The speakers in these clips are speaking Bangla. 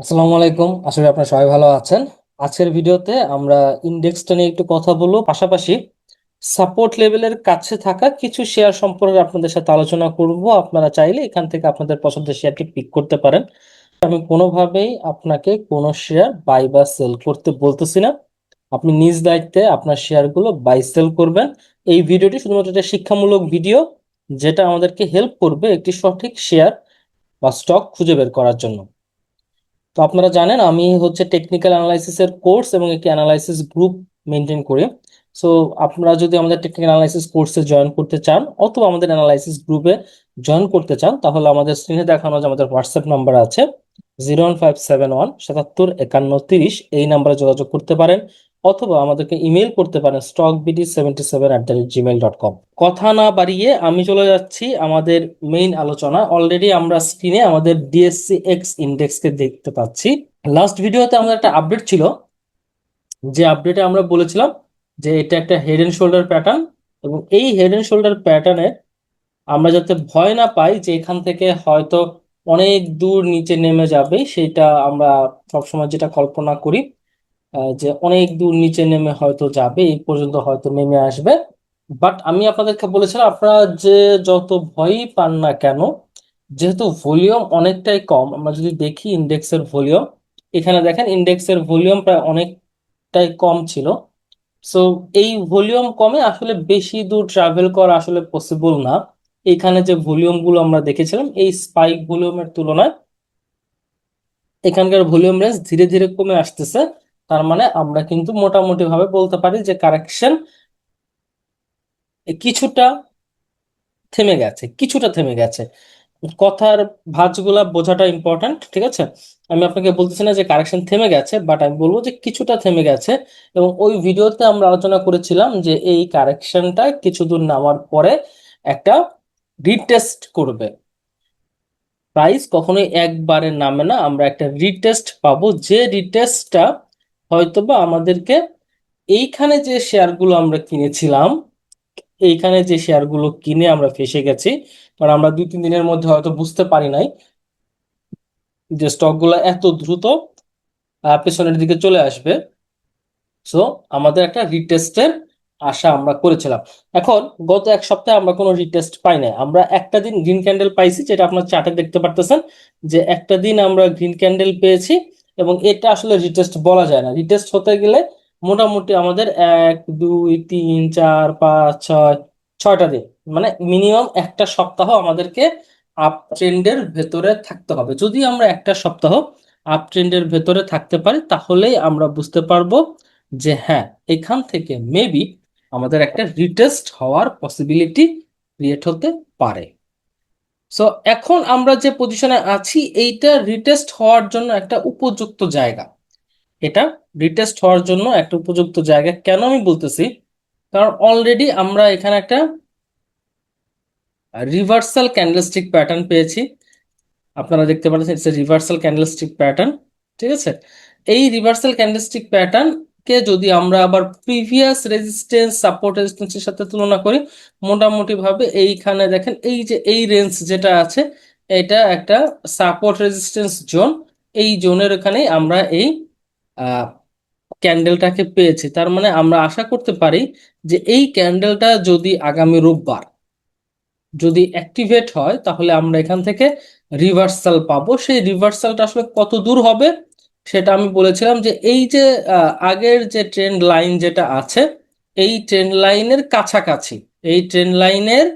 আসসালামু আলাইকুম। আসলে আপনারা সবাই ভালো আছেন। আজকের ভিডিওতে আমরা ইন্ডেক্সটা নিয়ে একটু কথা বলব। পাশাপাশি সাপোর্ট লেভেলের কাছে থাকা কিছু শেয়ার সম্পর্কে আপনাদের সাথে আলোচনা করব। আপনারা চাইলে এখান থেকে আপনাদের পছন্দের শেয়ারটি পিক করতে পারেন। আমি কোনোভাবেই আপনাকে কোনো শেয়ার বাই বা সেল করতে বলতেছি না। আপনি নিজ দায়িত্বে আপনার শেয়ারগুলো বাই সেল করবেন। এই ভিডিওটি শুধুমাত্র একটা শিক্ষামূলক ভিডিও, যেটা আমাদেরকে হেল্প করবে একটি সঠিক শেয়ার বা স্টক খুঁজে বের করার জন্য। তো আপনারা জানেন, আমি হচ্ছে টেকনিক্যাল অ্যানালাইসিসের কোর্স এবং একটি অ্যানালাইসিস গ্রুপ মেনটেন করি। সো আপনারা যদি আমাদের টেকনিক্যাল অ্যানালাইসিস কোর্সে জয়েন করতে চান অথবা আমাদের অ্যানালাইসিস গ্রুপে জয়েন করতে চান, তাহলে আমাদের স্ক্রিনে দেখানো যে আমাদের হোয়াটসঅ্যাপ নাম্বার আছে zero one five seven one সাতাত্তর একান্ন তিরিশ। এই নাম্বারে যোগাযোগ করতে পারেন। অথবা আমাদেরকে ইমেল করতে পারেন stock BD seventy seven at the rate Gmail dot com কথা না বাড়িয়ে আমি চলে যাচ্ছি আমাদের মেইন আলোচনা। অলরেডি আমরা স্ক্রিনে আমাদের ডিএসসি এক্স ইন্ডেক্সকে দেখতে পাচ্ছি। লাস্ট ভিডিওতে আমাদের একটা আপডেট ছিল। যে আপডেটে আমরা বলেছিলাম যে এটা একটা হেড এন্ড শোল্ডার প্যাটার্ন এবং এই হেড এন্ড শোল্ডার প্যাটার্নে আমরা যাতে ভয় না পাই যে এখান থেকে হয়তো অনেক দূর নিচে নেমে যাবে, সেটা আমরা সবসময় যেটা কল্পনা করি যে অনেক দূর নিচে নেমে হয়তো যাবে, এই পর্যন্ত হয়তো নেমে আসবে। বাট আমি আপনাদেরকে বলেছিলাম, আপনারা যে যত ভয়ই পান না কেন, যেহেতু ভলিউম অনেকটাই কম, আমরা যদি দেখি ইন্ডেক্সের ভলিউম, এখানে দেখেন ইন্ডেক্সের ভলিউম প্রায় অনেকটাই কম ছিল। সো এই ভলিউম কমে আসলে বেশি দূর ট্রাভেল করা আসলে পসিবল না। এখানে যে ভলিউমগুলো আমরা দেখেছিলাম, এই স্পাইক ভলিউমের তুলনায় এখানকার ভলিউম রেঞ্জ ধীরে ধীরে কমে আসতেছে। তার মানে আমরা কিন্তু মোটামুটি ভাবে বলতে পারি যে কারেকশন কিছুটা থেমে গেছে, কিছুটা থেমে গেছে। কথার ভাঁজগুলা বোঝাটা ইম্পর্ট্যান্ট ঠিক আছে? আমি আপনাকে বলতেছি না যে কারেকশন থেমে গেছে বাট আমি বলব যে কিছুটা থেমে গেছে। এবং ওই ভিডিওতে আমরা আলোচনা করেছিলাম যে এই কারেকশনটা কিছু দূর নামার পরে একটা রিটেস্ট করবে। প্রাইস কখনোই একবারে নামে না, আমরা একটা রিটেস্ট পাবো। যে রিটেস্টটা হয়তোবা আমাদেরকে এইখানে যে শেয়ারগুলো আমরা কিনেছিলাম, এইখানে যে শেয়ারগুলো কিনে আমরা ফেসে গেছি, কারণ আমরা দুই, তিন দিনের মধ্যে হয়তো বুঝতে পারি নাই যে স্টকগুলো এত দ্রুত পেছনের দিকে চলে আসবে। সো আমাদের একটা রিটেস্টের আশা আমরা করেছিলাম। এখন গত এক সপ্তাহে আমরা কোনো রিটেস্ট পাই নাই। আমরা একটা দিন গ্রিন ক্যান্ডেল পাইছি, যেটা আপনার চার্টে দেখতে পারতেছেন, যে একটা দিন আমরা গ্রিন ক্যান্ডেল পেয়েছি এবং এটা আসলে রিটেস্ট বলা যায় না। রিটেস্ট হতে গেলে মোটামুটি আমাদের এক, দুই, তিন, চার, পাঁচ, ছয়, ছয়টা দিন। মানে মিনিমাম একটা সপ্তাহ আমাদেরকে আপ ট্রেন্ডের ভেতরে থাকতে হবে। যদি আমরা একটা সপ্তাহ আপ ট্রেন্ডের ভেতরে থাকতে পারি, তাহলেই আমরা বুঝতে পারব যে হ্যাঁ এখান থেকে মেবি আমাদের একটা রিটেস্ট হওয়ার পসিবিলিটি ক্রিয়েট হতে পারে। সো এখন আমরা যে পজিশনে আছি, এইটা রিটেস্ট হওয়ার জন্য একটা উপযুক্ত জায়গা। এটা রিটেস্ট হওয়ার জন্য একটা উপযুক্ত জায়গা। কেন আমি বলতেছি? কারণ অলরেডি আমরা এখানে একটা রিভার্সাল ক্যান্ডেলস্টিক প্যাটার্ন পেয়েছি। আপনারা দেখতে পাচ্ছেন it's a reversal candlestick pattern ঠিক আছে? এই রিভার্সাল ক্যান্ডেলস্টিক প্যাটার্ন কে যদি আমরা আবার প্রিভিয়াস রেজিস্ট্যান্স সাপোর্ট রেজিস্ট্যান্সের সাথে তুলনা করি মোটামুটি ভাবে এইখানে দেখেন এই যে এই রেঞ্জ যেটা আছে, এটা একটা সাপোর্ট রেজিস্ট্যান্স জোন এই জোনের এখানেই আমরা এই ক্যান্ডেলটাকে পেয়েছি। তার মানে আমরা আশা করতে পারি যে এই ক্যান্ডেলটা যদি আগামী রোববার যদি অ্যাক্টিভেট হয়, তাহলে আমরা এখান থেকে রিভার্সাল পাবো। সেই রিভার্সালটা আসলে কত দূর হবে সেটা আমি বলেছিলাম যে এই যে আগের যে ট্রেন্ড লাইন যেটা আছে, এই ট্রেন্ড লাইনের কাছাকাছি, এই ট্রেন্ড লাইনের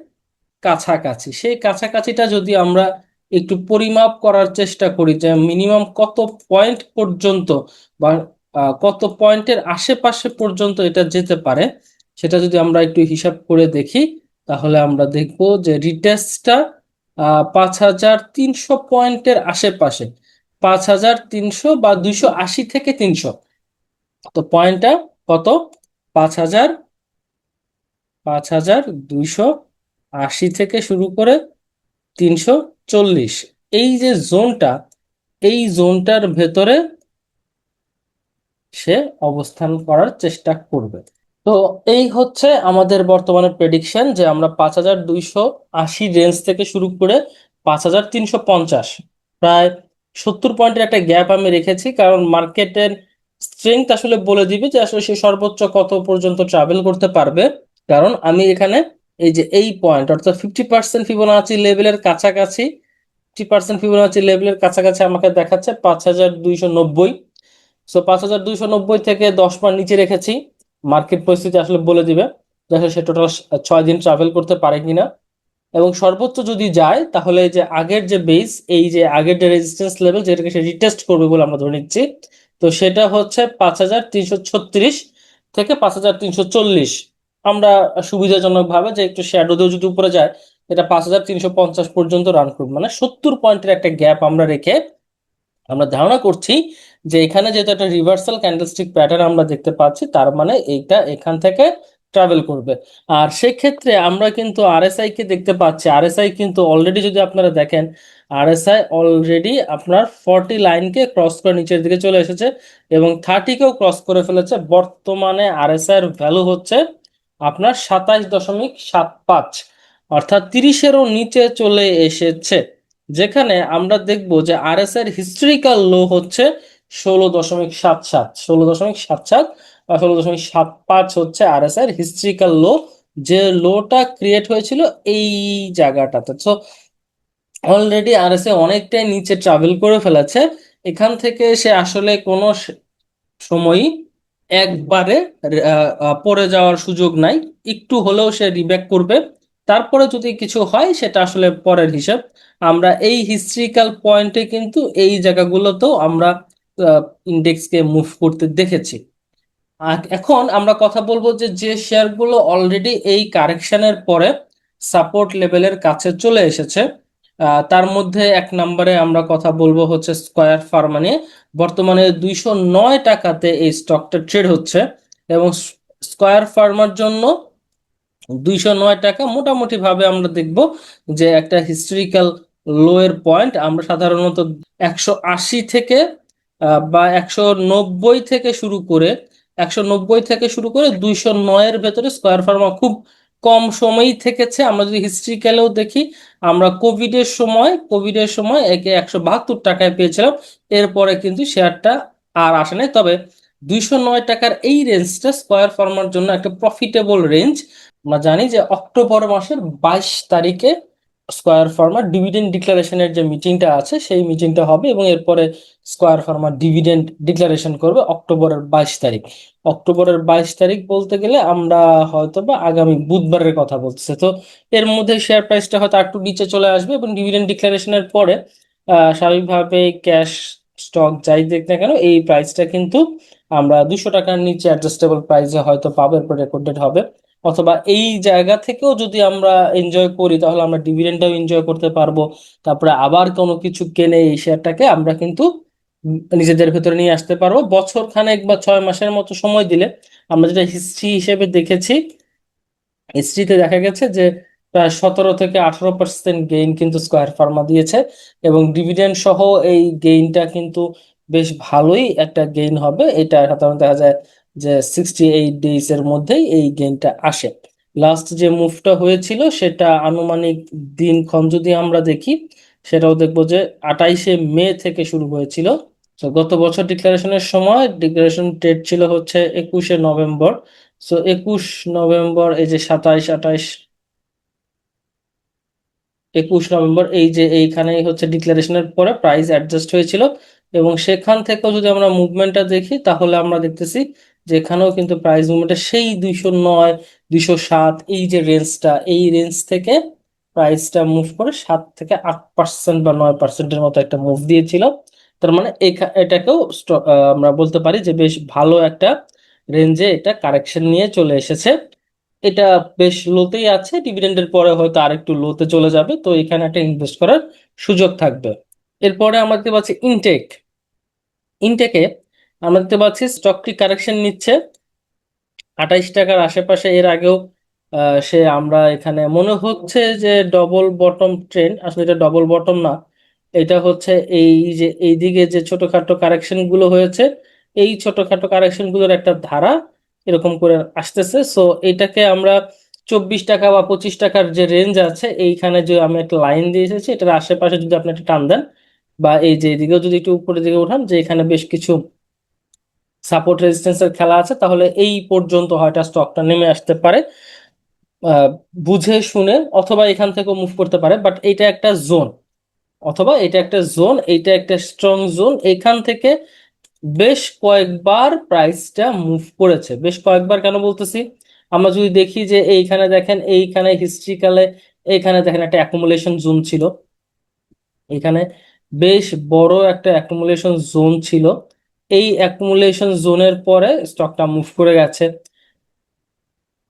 কাছাকাছি, সেই কাছাকাছিটা যদি আমরা একটু পরিমাপ করার চেষ্টা করি যে মিনিমাম কত পয়েন্ট পর্যন্ত বা কত পয়েন্টের আশেপাশে পর্যন্ত এটা যেতে পারে, সেটা যদি আমরা একটু হিসাব করে দেখি, তাহলে আমরা দেখব যে রিটেস্টটা পাঁচ হাজার তিনশো পয়েন্টের আশেপাশে। পাঁচ হাজার তিনশো বা দুইশো আশি থেকে তিনশো। তো পয়েন্টটা কত? পাঁচ হাজার পাঁচ হাজার দুইশো আশি থেকে শুরু করে তিনশো চল্লিশ। এই যে জোনটা এই জোনটার ভেতরে সে অবস্থান করার চেষ্টা করবে। তো এই হচ্ছে আমাদের বর্তমানে প্রেডিকশন যে আমরা পাঁচ হাজার দুইশো আশি রেঞ্জ থেকে শুরু করে পাঁচ হাজার তিনশো পঞ্চাশ, প্রায় সত্তর পয়েন্টের একটা গ্যাপ আমি রেখেছি, কারণ মার্কেটের স্ট্রেংথ আসলে বলে দিবে যে আসলে সে সর্বোচ্চ কত পর্যন্ত ট্রাভেল করতে পারবে। কারণ আমি এখানে এই যে এই পয়েন্ট অর্থাৎ ফিফটি পার্সেন্ট ফিবোনাচি লেভেলের কাছাকাছি ফিফটি পার্সেন্ট ফিবোনাচি লেভেলের কাছাকাছি আমাকে দেখাচ্ছে পাঁচ হাজার দুইশো নব্বই। সো পাঁচ হাজার দুইশো নব্বই থেকে দশ পয়েন্ট নিচে রেখেছি। মার্কেট পরিস্থিতি আসলে বলে দিবে যে সে টোটাল ছয় দিন ট্রাভেল করতে পারে কিনা। এবং সর্বোচ্চ যদি যায়, তাহলে যে আগের যে বেস এই যে আগের যে রেজিস্ট্যান্স লেভেল যেটাকে সে রিটেস্ট করবে বলে আমরা ধরে নিচ্ছি, তো সেটা হচ্ছে পাঁচ হাজার তিনশো ছত্রিশ থেকে পাঁচ হাজার তিনশো চল্লিশ। আমরা সুবিধাজনকভাবে যে একটু শ্যাডোতেও যদি উপরে যায়, এটা পাঁচ হাজার তিনশো পঞ্চাশ পর্যন্ত রান করবে। মানে সত্তর পয়েন্টের একটা গ্যাপ আমরা রেখে আমরা ধারণা করছি যে এখানে যেহেতু একটা রিভার্সাল ক্যান্ডেলস্টিক প্যাটার্ন আমরা দেখতে পাচ্ছি, তার মানে এইটা এখান থেকে ট্রাভেল করবে। আর সেক্ষেত্রে আমরা কিন্তু আরএসআই কে দেখতে পাচ্ছি। আরএসআই কিন্তু অলরেডি যদি আপনারা দেখেন আরএসআই অলরেডি আপনার ফর্টি লাইনকে ক্রস করে নিচের দিকে চলে এসেছে এবং থার্টিকেও ক্রস করে ফেলেছে। বর্তমানে আরএসআই এর ভ্যালু হচ্ছে আপনার সাতাশ দশমিক সাত পাঁচ, অর্থাৎ তিরিশেরও নিচে চলে এসেছে। যেখানে আমরা দেখব যে আরএসআই এর হিস্ট্রিক্যাল লো হচ্ছে ষোলো দশমিক সাত সাত, ষোলো দশমিক সাত সাত ষোলো দশমিক সাত পাঁচ হচ্ছে আরএসআই এর হিস্ট্রিক্যাল লো যে লোটা ক্রিয়েট হয়েছিল এই জায়গাটাতে। তো অলরেডি আর এস এ অনেকটাই নিচে ট্রাভেল করে ফেলেছে। এখান থেকে সে আসলে কোনো স- সময়ই একবারে পড়ে যাওয়ার সুযোগ নাই। একটু হলেও সে রিব্যাক করবে। তারপরে যদি কিছু হয়, সেটা আসলে পরের হিসাব। আমরা এই হিস্ট্রিক্যাল পয়েন্টে কিন্তু এই জায়গাগুলোতেও আমরা ইন্ডেক্সকে মুভ করতে দেখেছি। আর এখন আমরা কথা বলব যে যে শেয়ারগুলো অলরেডি এই কারেকশনের পরে সাপোর্ট লেভেলের কাছে চলে এসেছে তার মধ্যে এক নম্বরে আমরা কথা বলব হচ্ছে স্কয়ার ফার্মা নিয়ে। বর্তমানে দুইশো নয় টাকাতে এই স্টকটা ট্রেড হচ্ছে এবং স্কয়ার ফার্মার জন্য দুইশো নয় টাকা মোটামুটি ভাবে আমরা দেখব যে, একটা হিস্ট্রিক্যাল লো এর পয়েন্ট আমরা সাধারণত একশো আশি থেকে বা একশো নব্বই থেকে শুরু করে একশো নব্বই থেকে শুরু করে দুইশো নয়ের ভেতরে স্কয়ার ফার্মা খুব কম সময়ই থেকেছে। আমরা যদি হিস্ট্রিক্যালেও দেখি, আমরা কোভিডের সময় কোভিডের সময় একে একশো বাহাত্তর টাকায় পেয়েছিলাম। এরপরে কিন্তু শেয়ারটা আর আসে নাই। তবে দুইশো নয় টাকার এই রেঞ্জটা স্কয়ার ফার্মার জন্য একটা প্রফিটেবল রেঞ্জ। আমরা জানি যে অক্টোবর মাসের বাইশ তারিখে স্কয়ার ফার্মার ডিভিডেন্ড ডিক্লারেশনের যে মিটিংটা আছে, সেই মিটিংটা হবে এবং এরপরে স্কোয়ার ফার্মার ডিভিডেন্ড ডিক্লারেশন করবে অক্টোবরের বাইশ তারিখ। অক্টোবরের বাইশ তারিখ বলতে গেলে আমরা হয়তো বা আগামী বুধবারের কথা বলতেছে। তো এর মধ্যে শেয়ার প্রাইসটা হয়তো একটু নিচে চলে আসবে এবং ডিভিডেন্ড ডিক্লারেশনের পরে স্বাভাবিকভাবে ক্যাশ স্টক যাই দেখ না কেন, এই প্রাইসটা কিন্তু আমরা দুশো টাকার নিচে অ্যাডজাস্টেবল প্রাইসে হয়তো পাবো, এরপর রেকর্ডেড হবে। অথবা এই জায়গা থেকেও যদি আমরা এনজয় করি, তাহলে আমরা ডিভিডেন্ডটাও এনজয় করতে পারব। তারপরে আবার কোনো কিছু কেনে এই শেয়ারটাকে আমরা কিন্তু নিজেদের ভেতরে নিয়ে আসতে পারব। বছর খানেক বা ছয় মাসের মতো সময় দিলে আমরা যেটা হিস্ট্রি হিসেবে দেখেছি হিস্ট্রিতে দেখা গেছে যে প্রায় সতেরো থেকে আঠারো পার্সেন্ট গেইন কিন্তু স্কোয়ার ফার্মা দিয়েছে এবং ডিভিডেন্ড সহ এই গেইনটা কিন্তু বেশ ভালোই একটা গেইন হবে। এটা সাধারণত দেখা যায় যে সিক্সটি এইট ডেজ এর মধ্যেই এই গেইনটা আসে। লাস্ট যে মুভটা হয়েছিল, সেটা আনুমানিক দিনক্ষণ যদি আমরা দেখি, সেটাও দেখব যে আঠাইশে মে থেকে শুরু হয়েছিল। তো গত বছর ডিক্লারেশনের সময় ডিক্লারেশন ডেট ছিল হচ্ছে একুশে নভেম্বর। সো একুশ নভেম্বর, এই যে সাতাইশ, আঠাইশ, একুশ নভেম্বর, এই যে এইখানেই হচ্ছে ডিক্লারেশনের পরে প্রাইস অ্যাডজাস্ট হয়েছিল। এবং সেখান থেকেও যদি আমরা মুভমেন্টটা দেখি, তাহলে আমরা দেখতেছি যে এখানেও কিন্তু প্রাইস মুভমেন্টটা সেই দুইশো নয়, দুইশো সাত, এই যে রেঞ্জটা এই রেঞ্জ থেকে প্রাইসটা মুভ করে সাত থেকে আট পার্সেন্ট বা নয় পার্সেন্টের মতো একটা মুভ দিয়েছিল। তার মানে এটাকেও আমরা বলতে পারি যে বেশ ভালো একটা রেঞ্জে এটা কারেকশন নিয়ে চলে এসেছে। এটা বেশ লোতেই আছে ডিভিডেন্ডের পরে হয়তো আরেকটু লোতে চলে যাবে, তো এখানে একটা ইনভেস্ট করার সুযোগ থাকবে। এরপরে আমরা দেখতে পাচ্ছি ইনটেক ইনটেকে আমরা দেখতে পাচ্ছি স্টকটি কারেকশন নিচ্ছে। আঠাইশ টাকার আশেপাশে এর আগেও সে আমরা এখানে, মনে হচ্ছে যে ডবল বটম ট্রেন্ড আসলে এটা ডবল বটম না, এটা হচ্ছে এই যে এইদিকে যে ছোটখাটো কারেকশনগুলো হয়েছে, এই ছোটখাটো কারেকশনগুলোর একটা ধারা এরকম করে আসতেছে। সো এটাকে আমরা চব্বিশ টাকা বা পঁচিশ টাকার যে রেঞ্জ আছে, এইখানে যে আমি একটা লাইন দিয়ে এসেছি, এটার আশেপাশে যদি আপনি একটা টান দেন, বা এই যে এদিকেও যদি একটু উপরের দিকে উঠান যে এখানে বেশ কিছু সাপোর্ট রেজিস্ট্যান্সের খেলা আছে, তাহলে এই পর্যন্ত হয়তো স্টকটা নেমে আসতে পারে। বুঝে শুনে অথবা এখান থেকেও মুভ করতে পারে বাট এটা একটা জোন অথবা এটা একটা জোন এটা একটা স্ট্রং জোন এখান থেকে বেশ কয়েকবার প্রাইসটা মুভ করেছে। বেশ কয়েকবার কেন বলতেছি? আমরা যদি দেখি যে এইখানে দেখেন, এইখানে হিস্ট্রিক্যালে এইখানে দেখেন একটা অ্যাকুমুলেশন জোন ছিল। এখানে বেশ বড় একটা অ্যাকুমুলেশন জোন ছিল। এই অ্যাকুমুলেশন জোনের পরে স্টকটা মুভ করে গেছে।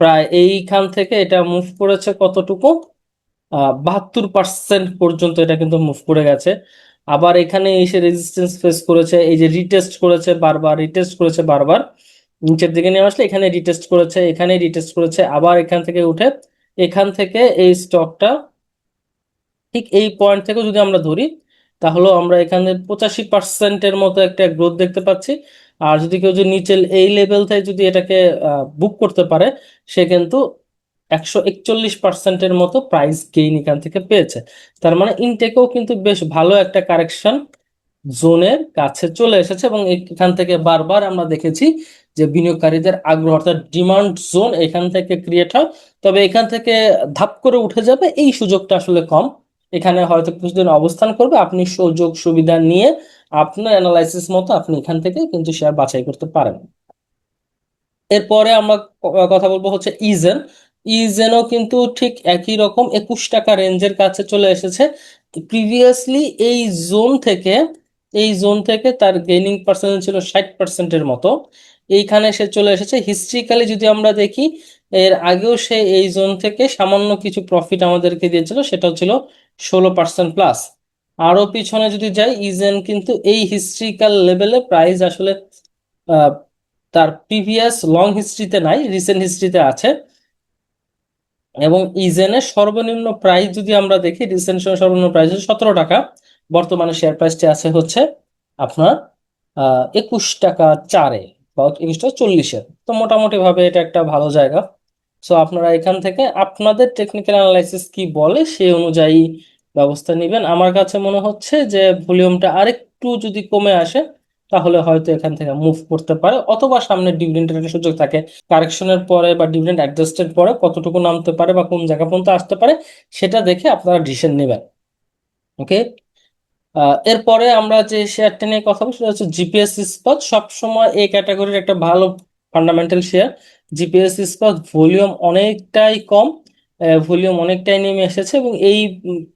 প্রায় এইখান থেকে এটা মুভ করেছে কতটুকু? বাহাত্তর পার্সেন্ট পর্যন্ত এটা কিন্তু মুভ করে গেছে। আবার এখানে এসে রেজিস্ট্যান্স ফেস করেছে, এই যে রিটেস্ট করেছে বারবার রিটেস্ট করেছে বারবার, নিচের দিকে নিয়ে আসলে এখানে রিটেস্ট করেছে, এখানে রিটেস্ট করেছে, আবার এখান থেকে উঠে এখান থেকে এই স্টকটা ঠিক এই পয়েন্ট থেকে যদি আমরা ধরি তাহলে আমরা এখানে পঁচাশি পার্সেন্টের মতো একটা গ্রোথ দেখতে পাচ্ছি। আর যদি কেউ যদি নিচের এই লেভেল থেকে যদি এটাকে বুক করতে পারে, সে কিন্তু একশো একচল্লিশ পার্সেন্টের মতো প্রাইস গেইন এখান থেকে পেয়েছে। তার মানে ইনটেকেও কিন্তু বেশ ভালো একটা কারেকশন জোনের কাছে চলে এসেছে এবং এখান থেকে বারবার আমরা দেখেছি যে বিনিয়োগকারীদের আগ্রহ অর্থাৎ ডিমান্ড জোন এখান থেকে ক্রিয়েট হয়। তবে এখান থেকে ধাপ করে উঠে যাবে, এই সুযোগটা আসলে কম। এখানে হয়তো কিছুদিন অবস্থান করবে, আপনি সুযোগ সুবিধা নিয়ে আপনার অ্যানালাইসিস মতো আপনি এখান থেকে কিন্তু শেয়ার বাছাই করতে পারেন। এরপরে আমরা কথা বলব হচ্ছে ইজেন ইজেনও কিন্তু ঠিক একই রকম, একুশ টাকা রেঞ্জের কাছে চলে এসেছে। প্রিভিয়াসলি এই জোন থেকে, এই জোন থেকে তার গেইনিং পার্সেন্টেজ ছিল ষাট পার্সেন্টের মতো। এইখানে সে চলে এসেছে। হিস্ট্রিক্যালি যদি আমরা দেখি, এর আগেও সে এই জোন থেকে সামান্য কিছু প্রফিট আমাদেরকে দিয়েছিল, সেটাও ছিল ষোলো পার্সেন্ট প্লাস আরও পিছনে যদি যাই ইজেন কিন্তু এই হিস্ট্রিক্যাল লেভেলে প্রাইস আসলে তার প্রিভিয়াস লং হিস্ট্রিতে নাই রিসেন্ট হিস্ট্রিতে আছে। এবং ইজেনের সর্বনিম্ন প্রাইস যদি আমরা দেখি রিসেন্ট সর্বনিম্ন প্রাইস হচ্ছে সতেরো টাকা। বর্তমানে শেয়ার প্রাইসটি আছে হচ্ছে আপনার একুশ টাকা চারে, বা একুশ টাকা চল্লিশে। তো মোটামুটি ভাবে এটা একটা ভালো জায়গা। সো আপনারা এখান থেকে আপনাদের টেকনিক্যাল অ্যানালাইসিস কি বলে সেই অনুযায়ী ব্যবস্থা নেবেন। আমার কাছে মনে হচ্ছে যে ভলিউমটা আরেকটু যদি কমে আসে, তাহলে হয়তো এখান থেকে মুভ করতে পারে, অথবা সামনে ডিভিডেন্ডের একটা সুযোগ থাকে। কারেকশনের পরে বা ডিভিডেন্ড অ্যাডজাস্টের পরে কতটুকু নামতে পারে বা কোন জায়গা পর্যন্ত আসতে পারে, সেটা দেখে আপনারা ডিসিশন নেবেন। ওকে এরপরে আমরা যে শেয়ারটা নিয়ে কথা বলছি, সেটা হচ্ছে জিপিএস ইস্পাত সবসময় এই ক্যাটাগরির একটা ভালো fundamental share GPS Ispat volume অনেকটাই কম ভলিউম অনেকটাই নেমে এসেছে এবং এই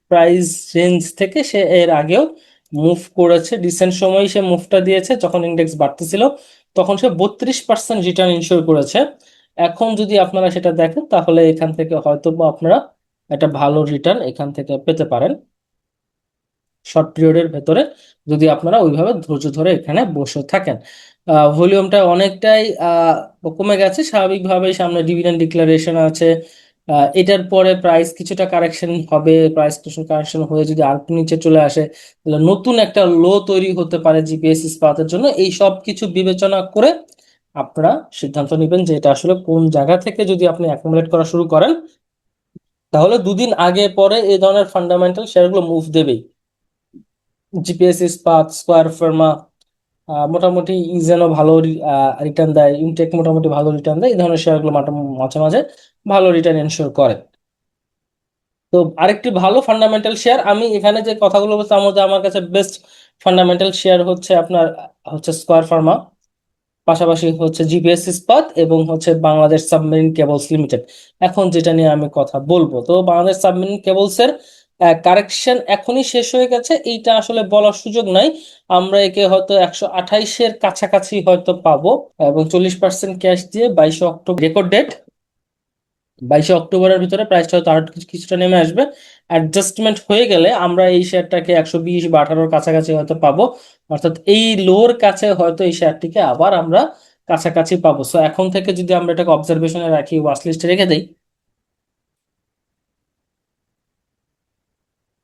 প্রাইস রেঞ্জ থেকে সে এর আগেও মুভ করেছে। রিসেন্ট সময় সে মুভটা দিয়েছে, যখন ইন্ডেক্স বাড়তেছিল, তখন সে বত্রিশ পার্সেন্ট রিটার্ন ইনশোর করেছে। এখন যদি আপনারা সেটা দেখেন, তাহলে এখান থেকে হয়তো আপনারা একটা ভালো রিটার্ন এখান থেকে পেতে পারেন। শর্ট পিরিয়ডের ভেতরে যদি আপনারা ওইভাবে ধৈর্য ধরে এখানে বসে থাকেন। ভলিউমটা অনেকটাই কমে গেছে স্বাভাবিকভাবেই, সামনে ডিভিডেন্ড ডিক্লারেশন আছে। এটার পরে প্রাইস কিছুটা কারেকশন হবে প্রাইস কিছু কারেকশন হয়ে যদি আর নিচে চলে আসে, তাহলে নতুন একটা লো তৈরি হতে পারে জিপিএস ইস্পাতের জন্য। এই সব কিছু বিবেচনা করে আপনারা সিদ্ধান্ত নেবেন যে এটা আসলে কোন জায়গা থেকে যদি আপনি অ্যাকুমুলেট করা শুরু করেন, তাহলে দুদিন আগে পরে এই ধরনের ফান্ডামেন্টাল শেয়ারগুলো মুভ দেবেই। জিপিএস ইস্পাত স্কোয়ার ফার্মা মোটামুটি ইজেনও ভালো রিটার্ন দেয় ইনটেক মোটামুটি ভালো রিটার্ন দেয়, এই ধরনের শেয়ারগুলো মাঝে মাঝে ভালো রিটার্ন এনশিওর করে। তো আরেকটি ভালো ফান্ডামেন্টাল শেয়ার আমি এখানে যে কথাগুলো বলছি, তার মধ্যে আমার কাছে বেস্ট ফান্ডামেন্টাল শেয়ার হচ্ছে আপনার, হচ্ছে স্কোয়ার ফার্মা পাশাপাশি হচ্ছে জিপিএস ইস্পাত এবং হচ্ছে বাংলাদেশ সাবমেরিন কেবলস লিমিটেড। এখন যেটা নিয়ে আমি কথা বলব, তো বাংলাদেশ সাবমেরিন কেবলস এর কারেকশন এখনই শেষ হয়ে গেছে। এইটা আসলে বলার সুযোগ নাই। আমরা একে হয়তো একশো আঠাইশের কাছাকাছি হয়তো পাবো এবং চল্লিশ পার্সেন্ট ক্যাশ দিয়ে বাইশে অক্টোবর রেকর্ড ডেট বাইশে অক্টোবরের ভিতরে প্রাইসটা হয়তো আরও কিছুটা নেমে আসবে। অ্যাডজাস্টমেন্ট হয়ে গেলে আমরা এই শেয়ারটাকে একশো বিশ বা আঠারোর কাছাকাছি হয়তো পাবো। অর্থাৎ এই লোর কাছে হয়তো এই শেয়ারটিকে আবার আমরা কাছাকাছি পাবো। সো এখন থেকে যদি আমরা এটাকে অবজারভেশনে রাখি ওয়াচ লিস্টে রেখে দেই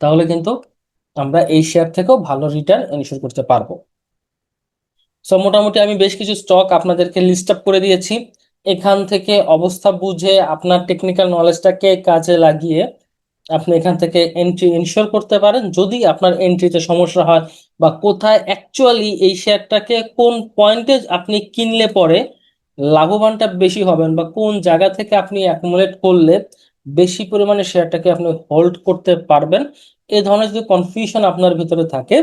তাহলে কিন্তু আমরা এই শেয়ার থেকেও ভালো রিটার্ন এনশিওর করতে পারব। সো মোটামুটি আমি বেশ কিছু স্টক আপনাদেরকে লিস্ট আপ করে দিয়েছি। এখান থেকে অবস্থা বুঝে আপনার টেকনিক্যাল নলেজটাকে কাজে লাগিয়ে আপনি এখান থেকে এন্ট্রি ইনশিওর করতে পারেন। যদি আপনার এন্ট্রিতে সমস্যা হয় বা কোথায় অ্যাকচুয়ালি এই শেয়ারটাকে কোন পয়েন্টে আপনি কিনলে পরে লাভবানটা বেশি হবেন বা কোন জায়গা থেকে আপনি অ্যাকুমুলেট করলে বেশি পরিমাণে শেয়ারটাকে আপনি হোল্ড করতে পারবেন। এ ধরনের যদি কনফিউশন আপনার ভিতরে থাকে,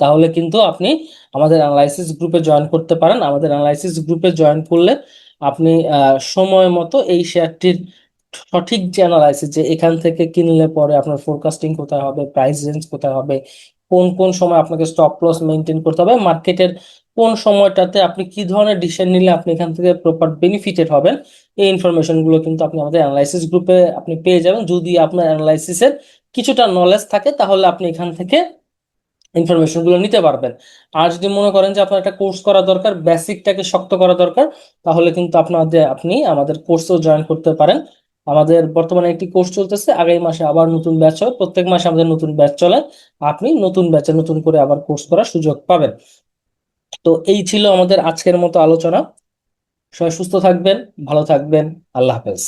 তাহলে কিন্তু আপনি আমাদের অ্যানালাইসিস গ্রুপে জয়েন করতে পারেন। আমাদের অ্যানালাইসিস গ্রুপে জয়েন করলে আপনি সময় মতো এই শেয়ারটির সঠিক যে অ্যানালাইসিস যে এখান থেকে কিনলে পরে আপনার ফোরকাস্টিং কোথায় হবে প্রাইস রেঞ্জ কোথায় হবে, কোন কোন সময় আপনাকে স্টপ লস মেনটেন করতে হবে মার্কেটের কোন সময়টাতে আপনি কি ধরনের ডিসিশন নিলে আপনি এখান থেকে প্রপার বেনিফিটেড হবেন, এই ইনফরমেশনগুলো কিন্তু আপনি আমাদের অ্যানালাইসিস গ্রুপে আপনি পেয়ে যাবেন। যদি আপনার অ্যানালাইসিসের কিছুটা নলেজ থাকে, তাহলে আপনি এখান থেকে ইনফরমেশনগুলো নিতে পারবেন। আর যদি মনে করেন যে আপনার একটা কোর্স করা দরকার বেসিকটাকে শক্ত করা দরকার, তাহলে কিন্তু আপনাদের, আপনি আমাদের কোর্সেও জয়েন করতে পারেন। আমাদের বর্তমানে একটি কোর্স চলতেছে আগামী মাসে আবার নতুন ব্যাচ হবে প্রত্যেক মাসে আমাদের নতুন ব্যাচ চলে। আপনি নতুন ব্যাচে নতুন করে আবার কোর্স করার সুযোগ পাবেন। তো এই ছিল আমাদের আজকের মতো আলোচনা। সবাই সুস্থ থাকবেন ভালো থাকবেন। আল্লাহ হাফেজ।